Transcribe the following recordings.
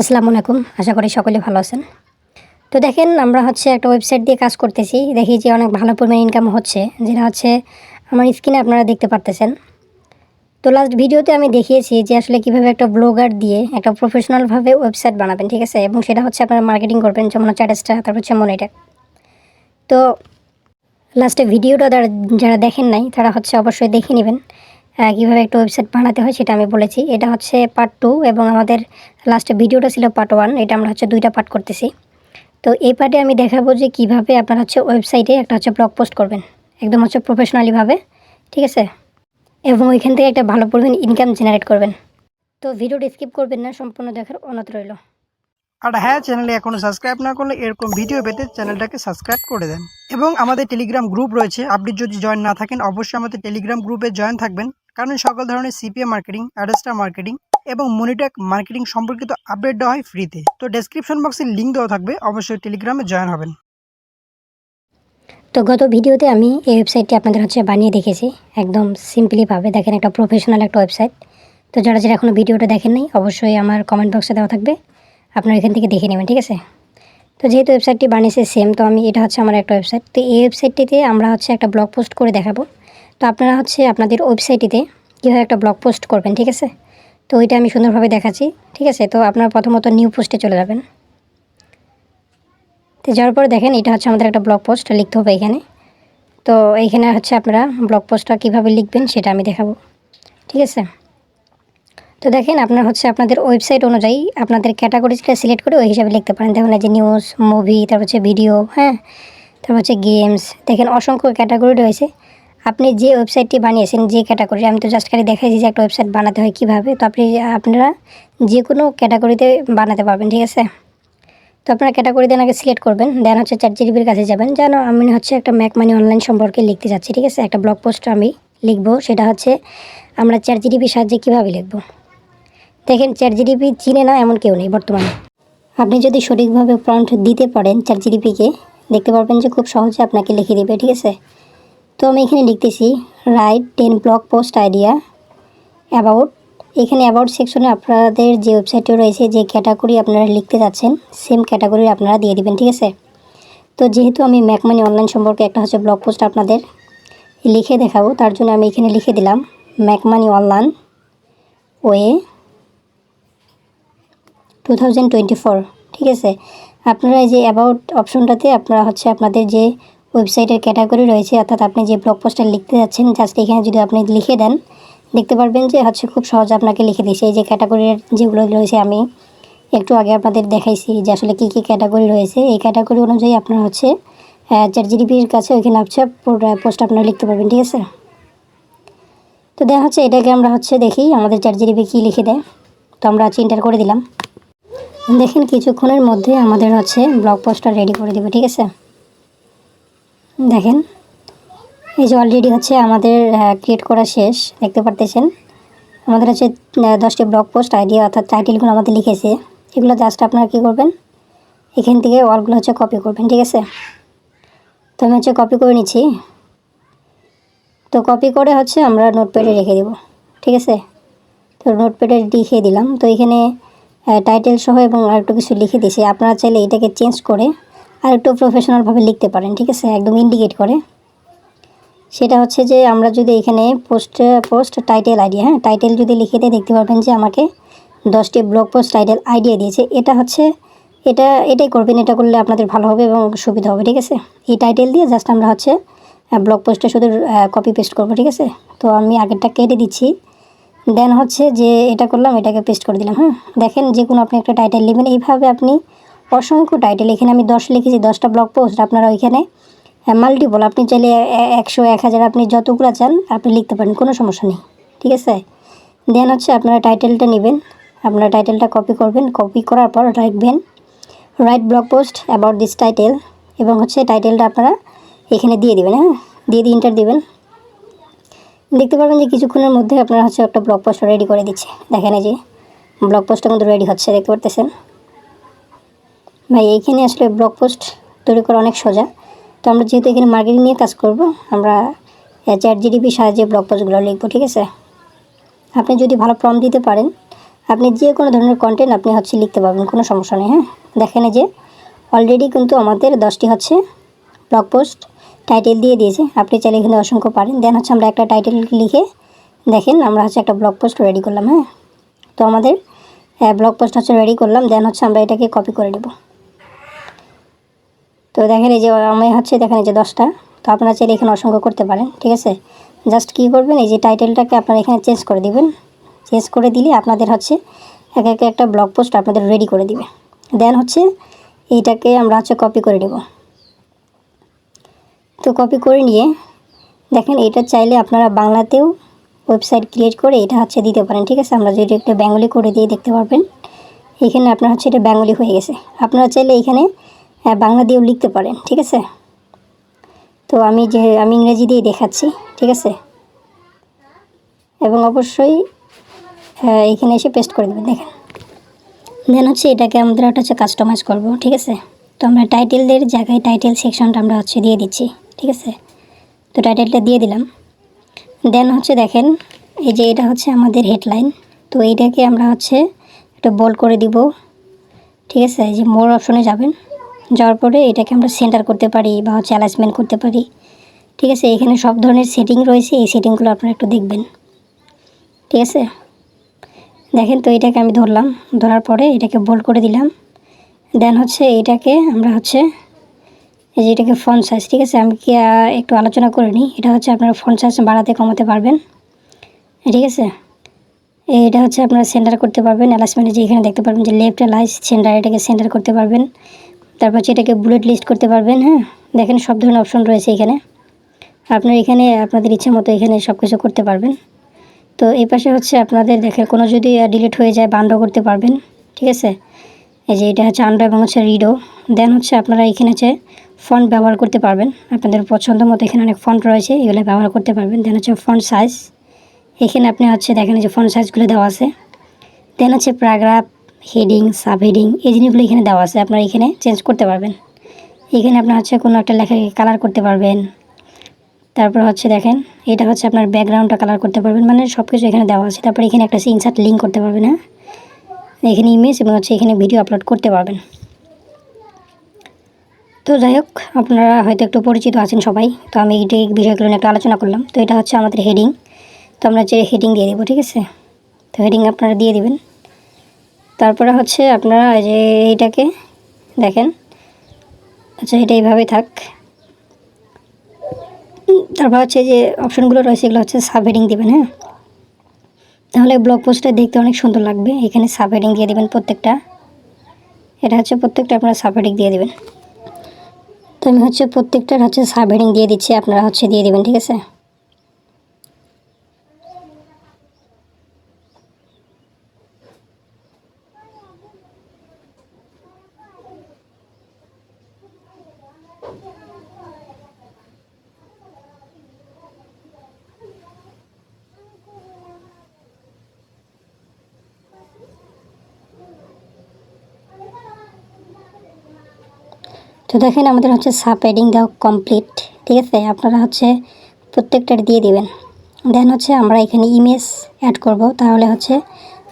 আসসালামু আলাইকুম। আশা করি সকলে ভালো আছেন। তো দেখেন, আমরা হচ্ছে একটা ওয়েবসাইট দিয়ে কাজ করতেছি। দেখি যে অনেক ভালো পরিমাণে ইনকাম হচ্ছে, যেটা হচ্ছে আমার স্ক্রিনে আপনারা দেখতে পারতেছেন। তো লাস্ট ভিডিওতে আমি দেখিয়েছি যে আসলে কীভাবে একটা ব্লগার দিয়ে একটা প্রফেশনালভাবে ওয়েবসাইট বানাবেন, ঠিক আছে? এবং সেটা হচ্ছে আপনারা মার্কেটিং করবেন, যেমন হচ্ছে তারপর হচ্ছে মনিটা তো লাস্টে ভিডিওটা যারা দেখেন নাই, তারা হচ্ছে অবশ্যই দেখে নেবেন। কীভাবে একটা ওয়েবসাইট বানাতে হয় সেটা আমি বলেছি। এটা হচ্ছে পার্ট টু এবং আমাদের লাস্টে ভিডিওটা ছিল পার্ট ওয়ান এটা আমরা হচ্ছে দুইটা পার্ট করতেছি। তো এই পার্টে আমি দেখাবো যে কীভাবে আপনার হচ্ছে ওয়েবসাইটে একটা হচ্ছে ব্লগ পোস্ট করবেন, একদম হচ্ছে প্রফেশনালিভাবে ঠিক আছে? এবং ওইখান থেকে একটা ভালো পরিমাণ ইনকাম জেনারেট করবেন। তো ভিডিওটা স্কিপ করবেন না, সম্পূর্ণ দেখার অনুরোধ রইল। আর হ্যাঁ চ্যানেলে এখনও সাবস্ক্রাইব না করলে এরকম ভিডিও পেতে চ্যানেলটাকে সাবস্ক্রাইব করে দেন। এবং আমাদের টেলিগ্রাম গ্রুপ রয়েছে, আপনি যদি জয়েন না থাকেন, অবশ্যই আমাদের টেলিগ্রাম গ্রুপে জয়েন থাকবেন। কারণ সকল ধরনের সিপিএ মার্কেটিং অ্যাডেস্টার মার্কেটিং এবং মনিটেক মার্কেটিং সম্পর্কিত আপডেট দেওয়া হয় ফ্রিতে তো ডেসক্রিপশন বক্সে লিঙ্ক দেওয়া থাকবে, অবশ্যই টেলিগ্রামে জয়েন হবেন। তো গত ভিডিওতে আমি এই ওয়েবসাইটটি আপনাদের হচ্ছে বানিয়ে দেখেছি, একদম সিম্পলিভাবে দেখেন একটা প্রফেশনাল একটা ওয়েবসাইট তো যারা যারা এখনও ভিডিওটা দেখেন নাই, অবশ্যই আমার কমেন্ট বক্সে দেওয়া থাকবে। আপনারা এখান থেকে দেখে নেবেন, ঠিক আছে? তো যেহেতু ওয়েবসাইটটি বানিয়েছে সেম তো আমি, এটা হচ্ছে আমার একটা ওয়েবসাইট তো এই ওয়েবসাইটটিতে আমরা হচ্ছে একটা ব্লগ পোস্ট করে দেখাবো। তো আপনারা হচ্ছে আপনাদের ওয়েবসাইটটিতে কীভাবে একটা ব্লগ পোস্ট করবেন, ঠিক আছে? তো ওইটা আমি সুন্দরভাবে দেখাচ্ছি, ঠিক আছে? তো আপনারা প্রথমত নিউ পোস্টে চলে যাবেন। তো যাওয়ার পরে দেখেন, এটা হচ্ছে আমাদের একটা ব্লগ পোস্ট লিখতে হবে এখানে। তো এইখানে হচ্ছে আপনারা ব্লগ পোস্টটা কীভাবে লিখবেন সেটা আমি দেখাবো, ঠিক আছে? তো দেখেন, আপনার হচ্ছে আপনাদের ওয়েবসাইট অনুযায়ী আপনাদের ক্যাটাগরিটা সিলেক্ট করে ওই হিসাবে লিখতে পারেন। দেখুন যে নিউজ মুভি তারপর হচ্ছে ভিডিও হ্যাঁ? তারপর হচ্ছে গেমস দেখেন অসংখ্য ক্যাটাগরি রয়েছে। আপনি যে ওয়েবসাইটটি বানিয়েছেন, যে ক্যাটাগরি আমি তো জাস্ট খালি দেখাইছি যে একটা ওয়েবসাইট বানাতে হয় কীভাবে, তো আপনি আপনারা যে কোনো ক্যাটাগরিতে বানাতে পারবেন, ঠিক আছে? তো আপনারা ক্যাটাগরি দেন আগে সিলেক্ট করবেন দেন হচ্ছে চ্যাট জিডিপির কাছে যাবেন, যেন আমি হচ্ছে একটা ম্যাক মানি অনলাইন সম্পর্কে লিখতে যাচ্ছি, ঠিক আছে? একটা ব্লগ পোস্ট আমি লিখব, সেটা হচ্ছে আমরা চ্যাট জিডিপির সাহায্যে কীভাবে লিখব? দেখেন চ্যাট জিডিপি চিনে না এমন কেউ নেই বর্তমানে। আপনি যদি সঠিকভাবে প্রম্পট দিতে পারেন চ্যাট জিডিপিকে দেখতে পারবেন যে খুব সহজে আপনাকে লিখে দেবে, ঠিক আছে? তো আমি এখানে লিখতেছি write ten blog post idea about এখানে অ্যাবাউট সেকশনে আপনাদের যে ওয়েবসাইটে রয়েছে, যে ক্যাটাগরি আপনারা লিখতে যাচ্ছেন সেম ক্যাটাগরি আপনারা দিয়ে দিবেন, ঠিক আছে? তো যেহেতু আমি ম্যাকমানি অনলাইন সম্পর্কে একটা হচ্ছে ব্লগ পোস্ট আপনাদের লিখে দেখাবো, তার জন্য আমি এখানে লিখে দিলাম, make money online way two thousand twenty four ঠিক আছে? আপনারা এই যে অ্যাবাউট অপশনটাতে আপনারা হচ্ছে আপনাদের যে ওয়েবসাইটের ক্যাটাগরি রয়েছে, অর্থাৎ আপনি যে ব্লগ পোস্টটা লিখতে যাচ্ছেন জাস্ট এখানে যদি আপনি লিখে দেন, দেখতে পারবেন যে হচ্ছে খুব সহজে আপনাকে লিখে দিয়েছে। এই যে ক্যাটাগরির যেগুলো রয়েছে, আমি একটু আগে আপনাদের দেখাইছি যে আসলে কী কী ক্যাটাগরি রয়েছে। এই ক্যাটাগরি অনুযায়ী আপনার হচ্ছে চার জিডিপির কাছে ওইখানে হচ্ছে পোস্ট আপনারা লিখতে পারবেন, ঠিক আছে? তো দেখা হচ্ছে, এটাকে আমরা হচ্ছে দেখি, আমাদের চার জিডিপি কী লিখে দেয়। তো আমরা হচ্ছে ইন্টার করে দিলাম। দেখেন, কিছুক্ষণের মধ্যে আমাদের হচ্ছে ব্লগ পোস্টটা রেডি করে দেবে, ঠিক আছে? দেখেন, এই যে অলরেডি হচ্ছে আমাদের ক্রিয়েট করা শেষ, দেখতে পারতেছেন? আমাদের হচ্ছে দশটি ব্লগ পোস্ট আইডিয়া অর্থাৎ টাইটেলগুলো আমাদের লিখেছে। এগুলো জাস্ট আপনারা কী করবেন? এখান থেকে অলগুলো হচ্ছে কপি করবেন, ঠিক আছে? তো আমি হচ্ছে কপি করে নিচ্ছি। তো কপি করে হচ্ছে আমরা নোটপ্যাডে রেখে দেব, ঠিক আছে? তো নোটপ্যাডে লিখে দিলাম। তো এখানে টাইটেল সহ এবং আরেকটু কিছু লিখে দিয়েছি। আপনারা চাইলে এটাকে চেঞ্জ করে আরেকটু প্রফেশনালভাবে লিখতে পারেন, ঠিক আছে? একদম ইন্ডিকেট করে। সেটা হচ্ছে যে, আমরা যদি এখানে পোস্ট পোস্ট টাইটেল আইডিয়া হ্যাঁ? টাইটেল যদি লিখে দিয়ে, দেখতে পারবেন যে আমাকে দশটি ব্লগ পোস্ট টাইটেল আইডিয়া দিয়েছে। এটা হচ্ছে, এটা, এটাই করবেন, এটা করলে আপনাদের ভালো হবে এবং সুবিধা হবে, ঠিক আছে? এই টাইটেল দিয়ে জাস্ট আমরা হচ্ছে ব্লগ পোস্টে শুধু কপি পেস্ট করব, ঠিক আছে? তো আমি আগেরটা কেটে দিচ্ছি। দেন হচ্ছে যে, এটা করলাম, এটাকে পেস্ট করে দিলাম হ্যাঁ? দেখেন, যে কোনো আপনি একটা টাইটেল নেবেন এইভাবে আপনি অসংখ্য টাইটেল এখানে আমি দশ লিখেছি, দশটা ব্লগ পোস্ট আপনারা ওইখানে মাল্টিপল আপনি চাইলে একশো, এক হাজার, আপনি যতগুলো চান, আপনি লিখতে পারেন, কোনো সমস্যা নেই, ঠিক আছে? দেন হচ্ছে আপনারা টাইটেলটা নেবেন, আপনারা টাইটেলটা কপি করবেন কপি করার পর রাখবেন write blog post about this title এবং হচ্ছে টাইটেলটা আপনারা এখানে দিয়ে দিবেন হ্যাঁ? দিয়ে দিয়ে ইন্টার দিবেন। দেখতে পারবেন যে কিছুক্ষণের মধ্যে আপনারা হচ্ছে একটা ব্লগ পোস্ট রেডি করে দিচ্ছে। দেখেন এই যে ব্লগ পোস্টটা কিন্তু রেডি হচ্ছে, দেখতে পারতেছেন? ভাই, এইখানে আসলে ব্লগ পোস্ট তৈরি করা অনেক সোজা। তো আমরা যেহেতু এখানে মার্কেটিং নিয়ে কাজ করব, আমরা চ্যাট জিডিপির সাহায্যে ব্লগ পোস্টগুলো লিখব, ঠিক আছে? আপনি যদি ভালো ফর্ম দিতে পারেন, আপনি যে কোনো ধরনের কন্টেন্ট আপনি হচ্ছে লিখতে পারবেন, কোনো সমস্যা নেই হ্যাঁ? দেখেন যে অলরেডি কিন্তু আমাদের দশটি হচ্ছে ব্লগ পোস্ট টাইটেল দিয়ে দিয়েছে। আপনি চাইলে এখানে অসংখ্য পারেন। দেন হচ্ছে আমরা একটা টাইটেল লিখে দেখেন, আমরা হচ্ছে একটা ব্লগ পোস্ট রেডি করলাম হ্যাঁ? তো আমাদের ব্লগ পোস্ট হচ্ছে রেডি করলাম দেন হচ্ছে আমরা এটাকে কপি করে নেব। তো দেখেন এই যে আমি হচ্ছে, দেখেন এই যে দশটা। তো আপনারা চাইলে এখানে অসংখ্য করতে পারেন, ঠিক আছে? জাস্ট কী করবেন, এই যে টাইটেলটাকে আপনারা এখানে চেঞ্জ করে দিবেন। চেঞ্জ করে দিলে আপনাদের হচ্ছে এক এক একটা ব্লগ পোস্ট আপনাদের রেডি করে দিবে। দেন হচ্ছে এইটাকে আমরা হচ্ছে কপি করে নেব। তো কপি করে নিয়ে দেখেন, এটা চাইলে আপনারা বাংলাতেও ওয়েবসাইট ক্রিয়েট করে এটা হচ্ছে দিতে পারেন, ঠিক আছে? আমরা যদি একটা বেঙ্গলি করে দিয়ে দেখতে পারবেন। এখানে আপনার হচ্ছে এটা বেঙ্গলি হয়ে গেছে। আপনারা চাইলে এখানে আহ, বাংলা দিয়েও লিখতে পারেন ঠিক আছে? তো আমি যে আমি ইংরেজি দিয়ে দেখাচ্ছি ঠিক আছে? এবং অবশ্যই আহ, এখানে এসে পেস্ট করে দেবেন দেখেন। দেন হচ্ছে এটাকে আমাদের একটা হচ্ছে কাস্টমাইজ করব ঠিক আছে? তো আমরা টাইটেলদের জায়গায় টাইটেল সেকশনটা আমরা হচ্ছে দিয়ে দিচ্ছি ঠিক আছে? তো টাইটেলটা দিয়ে দিলাম। দেন হচ্ছে দেখেন এই যে এটা হচ্ছে আমাদের হেডলাইন তো এইটাকে আমরা হচ্ছে একটু বোল্ড করে দিব ঠিক আছে? এই যে মোর অপশনে যাবেন। যাওয়ার পরে এটাকে আমরা সেন্টার করতে পারি বা হচ্ছে অ্যালাইসমেন্ট করতে পারি। ঠিক আছে, এখানে সব ধরনের সেটিং রয়েছে, এই সেটিংগুলো আপনারা একটু দেখবেন। ঠিক আছে? দেখেন তো এটাকে আমি ধরলাম, ধরার পরে এটাকে বোল্ড করে দিলাম। দেন হচ্ছে এটাকে আমরা হচ্ছে, এই যে এটাকে ফোন সাইজ ঠিক আছে? আমি কি একটু আলোচনা করে নিই। এটা হচ্ছে আপনারা ফোন সাইজ বাড়াতে কমাতে পারবেন। ঠিক আছে? এটা হচ্ছে আপনারা সেন্টার করতে পারবেন অ্যালাইসমেন্টে যে এখানে দেখতে পারবেন যে লেফট অ্যালাইস সেন্টার এটাকে সেন্টার করতে পারবেন। তারপর হচ্ছে এটাকে বুলেট লিস্ট করতে পারবেন হ্যাঁ? দেখেন সব ধরনের অপশন রয়েছে এখানে। আপনার এখানে আপনাদের ইচ্ছে মতো এখানে সব কিছু করতে পারবেন। তো এই পাশে হচ্ছে আপনাদের দেখে কোনো যদি ডিলিট হয়ে যায় বান্ড করতে পারবেন, ঠিক আছে? এই যে এটা হচ্ছে আন্ডো এবং হচ্ছে রিডো দেন হচ্ছে আপনারা এখানে হচ্ছে ফন্ট ব্যবহার করতে পারবেন। আপনাদের পছন্দ মতো এখানে অনেক ফন্ট রয়েছে, এগুলো ব্যবহার করতে পারবেন। দেন হচ্ছে ফন্ট সাইজ এখানে আপনি হচ্ছে দেখেন যে ফন্ট সাইজগুলো দেওয়া আছে। দেন হচ্ছে প্যারাগ্রাফ হেডিং সাব হেডিং এই জিনিসগুলো এখানে দেওয়া আছে। আপনারা এখানে চেঞ্জ করতে পারবেন। এখানে আপনার হচ্ছে কোনো একটা লেখাকে কালার করতে পারবেন। তারপর হচ্ছে দেখেন, এটা হচ্ছে আপনার ব্যাকগ্রাউন্ডটা কালার করতে পারবেন। মানে সব কিছু এখানে দেওয়া আছে। তারপর এখানে একটা ইনসার্ট লিঙ্ক করতে পারবেন হ্যাঁ? এখানে ইমেজ এবং হচ্ছে এখানে ভিডিও আপলোড করতে পারবেন। তো যাই হোক, আপনারা হয়তো একটু পরিচিত আছেন সবাই। তো আমি এই বিষয়গুলো নিয়ে একটু আলোচনা করলাম। তো এটা হচ্ছে আমাদের হেডিং তো আমরা যে হেডিং দিয়ে দেবো, ঠিক আছে? তো হেডিং আপনারা দিয়ে দিবেন। তারপরে হচ্ছে আপনারা যে এইটাকে দেখেন। আচ্ছা এটা এইভাবেই থাক। তারপর হচ্ছে যে অপশনগুলো রয়েছে, এগুলো হচ্ছে সাব হেডিং দেবেন হ্যাঁ? তাহলে ব্লগ পোস্টটা দেখতে অনেক সুন্দর লাগবে। এখানে সাব হেডিং দিয়ে দেবেন প্রত্যেকটা। এটা হচ্ছে প্রত্যেকটা আপনারা সাব হেডিং দিয়ে দেবেন। তো আমি হচ্ছে প্রত্যেকটার হচ্ছে সাব হেডিং দিয়ে দিচ্ছি, আপনারা হচ্ছে দিয়ে দেবেন, ঠিক আছে? তো দেখেন আমাদের হচ্ছে সাব হেডিং দেওয়া কমপ্লিট ঠিক আছে? আপনারা হচ্ছে প্রত্যেকটার দিয়ে দিবেন। দেন হচ্ছে আমরা এখানে ইমেজ অ্যাড করব, তাহলে হচ্ছে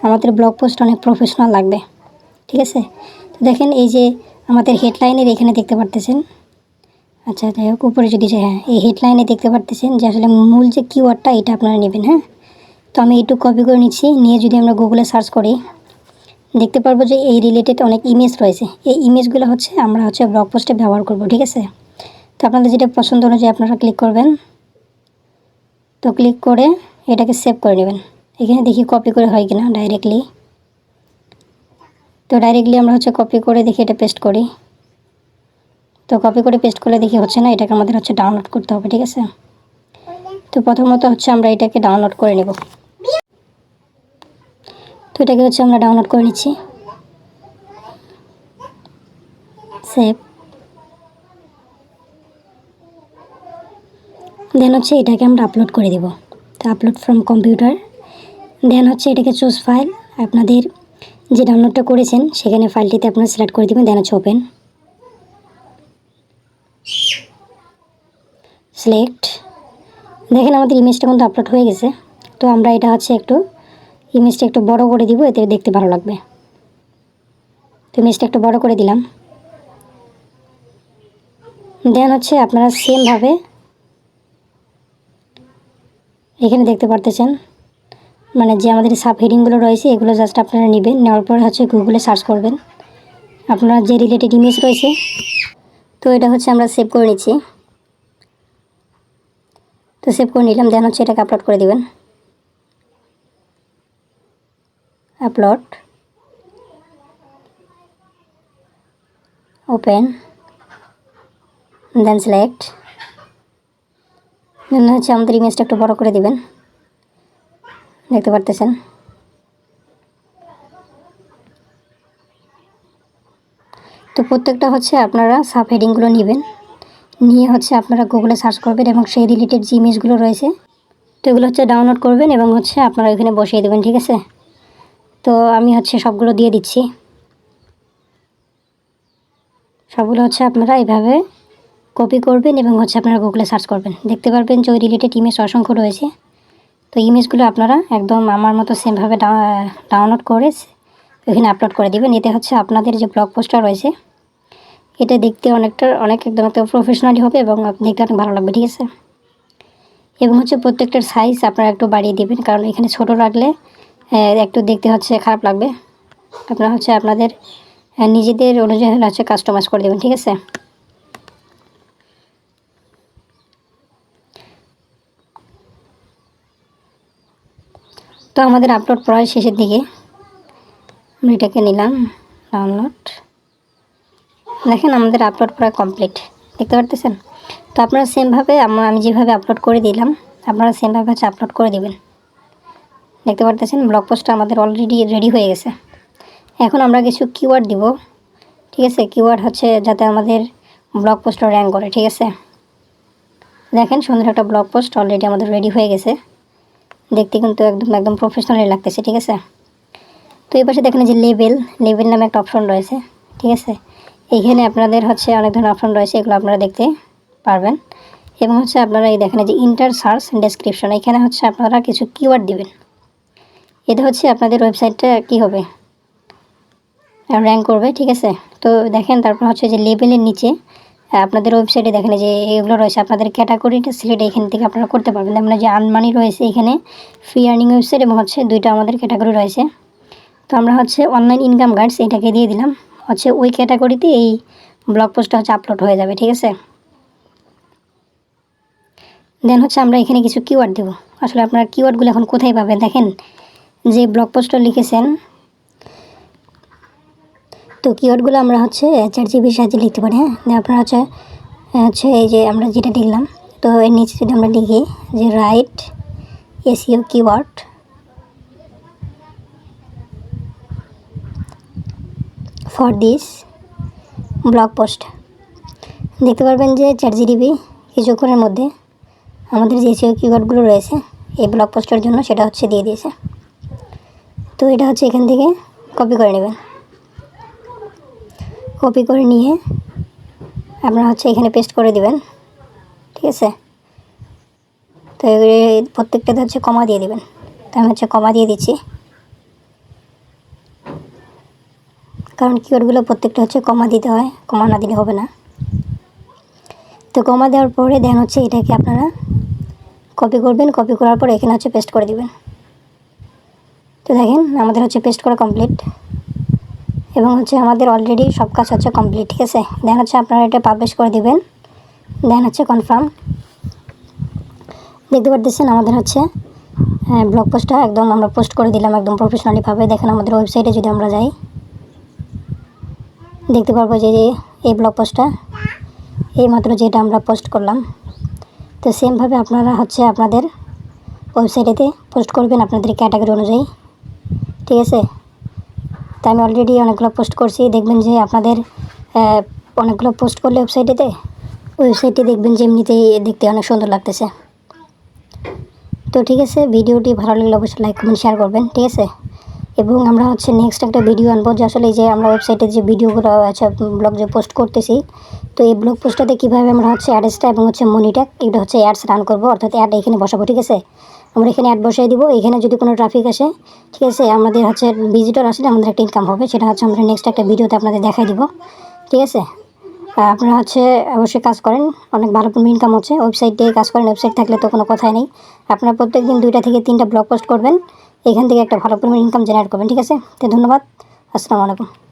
আমাদের ব্লগ পোস্ট অনেক প্রফেশনাল লাগবে, ঠিক আছে? তো দেখেন এই যে আমাদের হেডলাইনের এখানে দেখতে পারতেছেন। আচ্ছা যাই হোক, উপরে যদি যে হ্যাঁ এই হেডলাইনে দেখতে পারতেছেন যে আসলে মূল যে কিওয়ার্ডটা এটা আপনারা নেবেন হ্যাঁ? তো আমি একটু কপি করে নিচ্ছি, নিয়ে যদি আমরা গুগলে সার্চ করি দেখতে পারব যে এই রিলেটেড অনেক ইমেজ রয়েছে। এই ইমেজগুলো হচ্ছে, আমরা হচ্ছে ব্লগ পোস্টে ব্যবহার করব, ঠিক আছে? তো আপনাদের যেটা পছন্দ অনুযায়ী আপনারা ক্লিক করবেন। তো ক্লিক করে এটাকে সেভ করে নেবেন। এখানে দেখি কপি করে হয় কিনা ডাইরেক্টলি তো ডাইরেক্টলি আমরা হচ্ছে কপি করে দেখি এটা পেস্ট করি। তো কপি করে পেস্ট করলে দেখি হচ্ছে না, এটাকে আমাদের হচ্ছে ডাউনলোড করতে হবে, ঠিক আছে? তো প্রথমত হচ্ছে আমরা এটাকে ডাউনলোড করে নেব। তো এটাকে হচ্ছে আমরা ডাউনলোড করে নিচ্ছি। সেভ দেন হচ্ছে এটাকে আমরা আপলোড করে দেব। তো আপলোড ফ্রম কম্পিউটার দেন হচ্ছে এটাকে চুজ ফাইল আপনাদের যে ডাউনলোডটা করেছেন, সেখানে ফাইলটিতে আপনারা সিলেক্ট করে দেবেন দেন হচ্ছে ওপেন সিলেক্ট দেখেন আমাদের ইমেজটা কিন্তু আপলোড হয়ে গেছে। তো আমরা এটা হচ্ছে একটু ইমেজটা একটু বড় করে দিব, এতে দেখতে ভালো লাগবে। তো ইমেজটা একটু বড় করে দিলাম। দেন হচ্ছে আপনারা সেমভাবে এখানে দেখতে পারতেছেন মানে যে আমাদের সাব হেডিংগুলো রয়েছে, এগুলো জাস্ট আপনারা নেবেন। নেওয়ার পরে হচ্ছে গুগলে সার্চ করবেন। আপনার যে রিলেটেড ইমেজ রয়েছে, তো এটা হচ্ছে আমরা সেভ করে নিচ্ছি। তো সেভ করে নিলাম, দেন হচ্ছে এটাকে আপলোড করে দিবেন। আপলোড ওপেন দেন সিলেক্ট দেন হচ্ছে আমাদের ইমেজটা একটু বড় করে দিবেন। দেখতে পারতেছেন? তো প্রত্যেকটা হচ্ছে আপনারা সাব হেডিংগুলো নেবেন। নিয়ে হচ্ছে আপনারা গুগলে সার্চ করবেন এবং সেই রিলেটেড যে ইমেজগুলো রয়েছে, তো এগুলো হচ্ছে ডাউনলোড করবেন এবং হচ্ছে আপনারা এখানে বসিয়ে দেবেন, ঠিক আছে? তো আমি হচ্ছে সবগুলো দিয়ে দিচ্ছি। সবগুলো হচ্ছে আপনারা এইভাবে কপি করবেন এবং হচ্ছে আপনারা গুগলে সার্চ করবেন। দেখতে পারবেন যে ওই রিলেটেড ইমেজ অসংখ্য রয়েছে। তো ইমেজগুলো আপনারা একদম আমার মতো সেমভাবে ডাউনলোড করে ওখানে আপলোড করে দিবেন। এতে হচ্ছে আপনাদের যে ব্লগ পোস্টটা রয়েছে, এটা দেখতে অনেকটা, অনেক একদম একটা প্রফেশনালি হবে এবং দেখতে অনেক ভালো লাগবে, ঠিক আছে? এবং হচ্ছে প্রত্যেকটার সাইজ আপনারা একটু বাড়িয়ে দিবেন, কারণ এখানে ছোট রাখলে একটু দেখতে হচ্ছে, খারাপ লাগবে। আপনারা হচ্ছে আপনাদের নিজেদের অনুযায়ী হচ্ছে কাস্টমাইজ করে দেবেন, ঠিক আছে? তো আমাদের আপলোড প্রায় শেষের দিকে। আমি এটাকে নিলাম ডাউনলোড দেখেন আমাদের আপলোড প্রায় কমপ্লিট দেখতে পারতেছেন? তো আপনারা সেমভাবে আমি যেভাবে আপলোড করে দিলাম, আপনারা সেমভাবে হচ্ছে আপলোড করে দিবেন। দেখতে পারতেছেন ব্লগ পোস্টটা আমাদের অলরেডি রেডি হয়ে গেছে। এখন আমরা কিছু কিওয়ার্ড দিব, ঠিক আছে? কিওয়ার্ড হচ্ছে যাতে আমাদের ব্লগ পোস্টটা র্যাঙ্ক করে, ঠিক আছে? দেখেন, সুন্দর একটা ব্লগ পোস্ট অলরেডি আমাদের রেডি হয়ে গেছে। দেখতে কিন্তু একদম একদম প্রফেশনালি লাগতেছে, ঠিক আছে? তো এই পাশে দেখেন যে লেবেল লেবেল নামে একটা অপশন রয়েছে, ঠিক আছে? এইখানে আপনাদের হচ্ছে অনেক ধরনের অপশন রয়েছে, এগুলো আপনারা দেখতে পারবেন। এবং হচ্ছে আপনারা এই দেখেন যে ইন্টার সার্চ ডেসক্রিপশন এখানে হচ্ছে আপনারা কিছু কিওয়ার্ড দিবেন। এতে হচ্ছে আপনাদের ওয়েবসাইটটা কী হবে? র্যাঙ্ক করবে, ঠিক আছে? তো দেখেন, তারপর হচ্ছে যে লেবেলের নিচে আপনাদের ওয়েবসাইটে দেখেন যে এগুলো রয়েছে, আপনাদের ক্যাটাগরিটা সিলেক্ট এখান থেকে আপনারা করতে পারবেন। যেমন যে আনমানি রয়েছে এখানে ফ্রি আর্নিং ওয়েবসাইট এবং হচ্ছে দুইটা আমাদের ক্যাটাগরি রয়েছে। তো আমরা হচ্ছে অনলাইন ইনকাম গাইডস এটাকে দিয়ে দিলাম। হচ্ছে ওই ক্যাটাগরিতে এই ব্লগ পোস্টটা হচ্ছে আপলোড হয়ে যাবে, ঠিক আছে? দেন হচ্ছে আমরা এখানে কিছু কিওয়ার্ড দেবো। আসলে আপনারা কিওয়ার্ডগুলো এখন কোথায় পাবেন? দেখেন যে ব্লগ পোস্টটা লিখেছেন, তো কিওয়ার্ডগুলো আমরা হচ্ছে চার জিবির সাহায্যে লিখতে পারি হ্যাঁ? আপনারা হচ্ছে হচ্ছে এই যে আমরা যেটা লিখলাম তো এর নিচে যদি আমরা লিখি যে write S E O keyword for this blog post দেখতে পারবেন যে চার জিবি কিছুক্ষণের মধ্যে আমাদের যে এসিও কিওয়ার্ডগুলো রয়েছে, এই ব্লগ পোস্টের জন্য সেটা হচ্ছে দিয়ে দিয়েছে। তো এটা হচ্ছে এখান থেকে কপি করে নেবেন। কপি করে নিয়ে আপনারা হচ্ছে এখানে পেস্ট করে দিবেন, ঠিক আছে? তো প্রত্যেকটাতে হচ্ছে কমা দিয়ে দিবেন। তো আমি হচ্ছে কমা দিয়ে দিচ্ছি। কারণ কিওয়ার্ডগুলো প্রত্যেকটা হচ্ছে কমা দিতে হয় কমা না দিলে হবে না। তো কমা দেওয়ার পরে দেন হচ্ছে এটাকে আপনারা কপি করবেন কপি করার পর এখানে হচ্ছে পেস্ট করে দিবেন। তো দেখেন, আমাদের হচ্ছে পেস্ট করা কমপ্লিট এবং হচ্ছে আমাদের অলরেডি সব কাজ হচ্ছে কমপ্লিট ঠিক আছে? দেন হচ্ছে আপনারা এটা পাবলিশ করে দিবেন। দেন হচ্ছে কনফার্ম দেখতে পারতেছেন, আমাদের হচ্ছে ব্লগ পোস্টটা একদম আমরা পোস্ট করে দিলাম একদম প্রফেশনালিভাবে দেখেন, আমাদের ওয়েবসাইটে যদি আমরা যাই, দেখতে পারব যে এই ব্লগ পোস্টটা এই মাত্র যেটা আমরা পোস্ট করলাম। তো সেমভাবে আপনারা হচ্ছে আপনাদের ওয়েবসাইটেতে পোস্ট করবেন আপনাদের ক্যাটাগরি অনুযায়ী। ঠিক আছে? তো আমি অলরেডি অনেকগুলো পোস্ট করছি। দেখবেন যে আপনাদের অনেকগুলো পোস্ট করলে ওয়েবসাইটেতে ওয়েবসাইটে দেখবেন যে এমনিতেই দেখতে অনেক সুন্দর লাগতেছে। তো ঠিক আছে, ভিডিওটি ভালো লাগলে অবশ্যই লাইক কমেন্ট শেয়ার করবেন, ঠিক আছে? এবং আমরা হচ্ছে নেক্সট একটা ভিডিও আনব, যে আসলে যে আমরা ওয়েবসাইটে যে ভিডিওগুলো আচ্ছা ব্লগ যে পোস্ট করতেছি, তো এই ব্লগ পোস্টটাতে কীভাবে আমরা হচ্ছে অ্যাডসটা এবং হচ্ছে মনিটা এটা হচ্ছে অ্যাডস রান করব, অর্থাৎ অ্যাড এখানে বসাবো, ঠিক আছে? আমরা এখানে অ্যাড বসাই দিব। এখানে যদি কোনো ট্রাফিক আসে, ঠিক আছে, আমাদের হচ্ছে ভিজিটর আসলে আমাদের একটা ইনকাম হবে। সেটা হচ্ছে আমরা নেক্সট একটা ভিডিওতে আপনাদের দেখাই দিব। ঠিক আছে? আপনারা হচ্ছে অবশ্যই কাজ করেন। অনেক ভালো ইনকাম হচ্ছে। ওয়েবসাইট দিয়ে কাজ করেন। ওয়েবসাইট থাকলে তো কোনো কথাই নেই। আপনারা প্রত্যেক দিন দুইটা থেকে তিনটা ব্লগ পোস্ট করবেন। এখান থেকে একটা ভালো পরিমাণ ইনকাম জেনারেট করবেন। ঠিক আছে? তো ধন্যবাদ। আসসালামু আলাইকুম।